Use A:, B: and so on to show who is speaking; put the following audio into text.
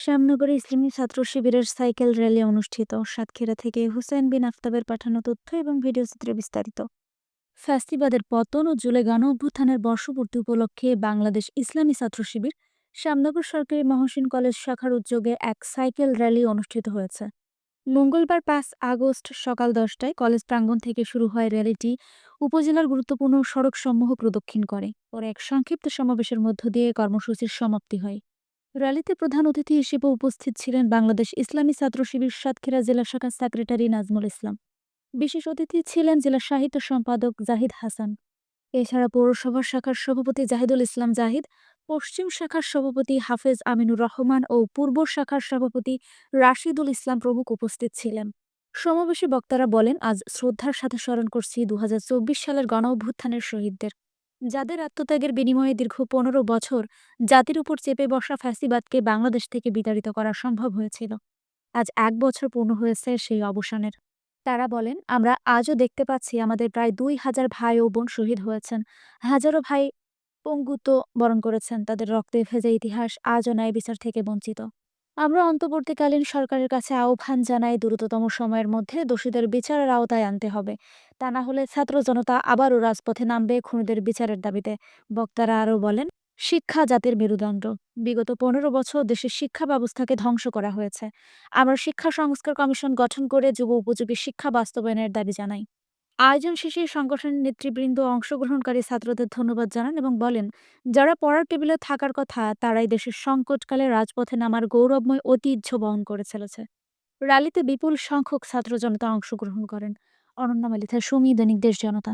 A: শ্যামনগরে ইসলামী ছাত্র শিবিরের cycle rally অনুষ্ঠিত। সাতক্ষীরা থেকে হুসেন বিন আফতাবের পাঠানো তথ্য এবং ভিডিওচিত্রে বিস্তারিত। ফ্যাসিবাদের পতন ও জুলে গান অভ্যুত্থানের বর্ষপূর্তি উপলক্ষে বাংলাদেশ ইসলামী ছাত্র শিবির, শ্যামনগর সরকারি মহসিন কলেজ শাখার উদ্যোগে এক সাইকেল র্যালি অনুষ্ঠিত হয়েছে। মঙ্গলবার পাঁচ আগস্ট সকাল দশটায় কলেজ প্রাঙ্গণ থেকে শুরু হয় র্যালিটি উপজেলার গুরুত্বপূর্ণ সড়কসমূহ প্রদক্ষিণ করে। পরে এক সংক্ষিপ্ত সমাবেশের মধ্য দিয়ে কর্মসূচির সমাপ্তি হয়। র্যালিতে প্রধান অতিথি হিসেবে উপস্থিত ছিলেন বাংলাদেশ ইসলামী ছাত্র শিবির সাতক্ষীরা জেলা শাখার সেক্রেটারি নাজমুল ইসলাম। বিশেষ অতিথি ছিলেন জেলা সাহিত্য সম্পাদক জাহিদ হাসান। এছাড়া পৌরসভা শাখার সভাপতি জাহিদুল ইসলাম জাহিদ, পশ্চিম শাখার সভাপতি হাফেজ আমিনুর রহমান ও পূর্ব শাখার সভাপতি রাশিদুল ইসলাম প্রমুখ উপস্থিত ছিলেন। সমাবেশে বক্তারা বলেন, আজ শ্রদ্ধার সাথে স্মরণ করছি দু হাজার চব্বিশ সালের গণ অভ্যুত্থানের শহীদদের। যাদের আত্মত্যাগের বিনিময়ে দীর্ঘ পনেরো বছর জাতির উপর চেপে বসা ফ্যাসিবাদকে বাংলাদেশ থেকে বিতাড়িত করা সম্ভব হয়েছিল। আজ এক বছর পূর্ণ হয়েছে সেই অবসানের। তারা বলেন, আমরা আজও দেখতে পাচ্ছি আমাদের প্রায় দুই হাজার ভাই ও বোন শহীদ হয়েছেন। হাজারো ভাই পঙ্গুত্ব বরণ করেছেন। তাদের রক্তে ভেজা ইতিহাস আজও ন্যায় বিচার থেকে বঞ্চিত। আমরা অন্তর্বর্তীকালীন সরকারের কাছে আহ্বান জানাই দ্রুততম সময়ের মধ্যে দোষীদের বিচারের আওতায় আনতে হবে। তা না হলে ছাত্র জনতা আবারও রাজপথে নামবে খুনিদের বিচারের দাবিতে। বক্তারা আরও বলেন, শিক্ষা জাতির মেরুদণ্ড। বিগত পনেরো বছর দেশের শিক্ষা ব্যবস্থাকে ধ্বংস করা হয়েছে। আমরা শিক্ষা সংস্কার কমিশন গঠন করে যুব উপযোগী শিক্ষা বাস্তবায়নের দাবি জানাই। আয়োজন শেষে সংগঠনের নেতৃবৃন্দ অংশগ্রহণকারী ছাত্রদের ধন্যবাদ জানান এবং বলেন, যারা পড়ার টেবিলে থাকার কথা, তারাই দেশের সংকটকালে রাজপথে নামার গৌরবময় ঐতিহ্য বহন করে চলেছে। র্যালিতে বিপুল সংখ্যক ছাত্র জনতা অংশগ্রহণ করেন। অনন্যা মালিতা সুমি দৈনিক দেশ জনতা।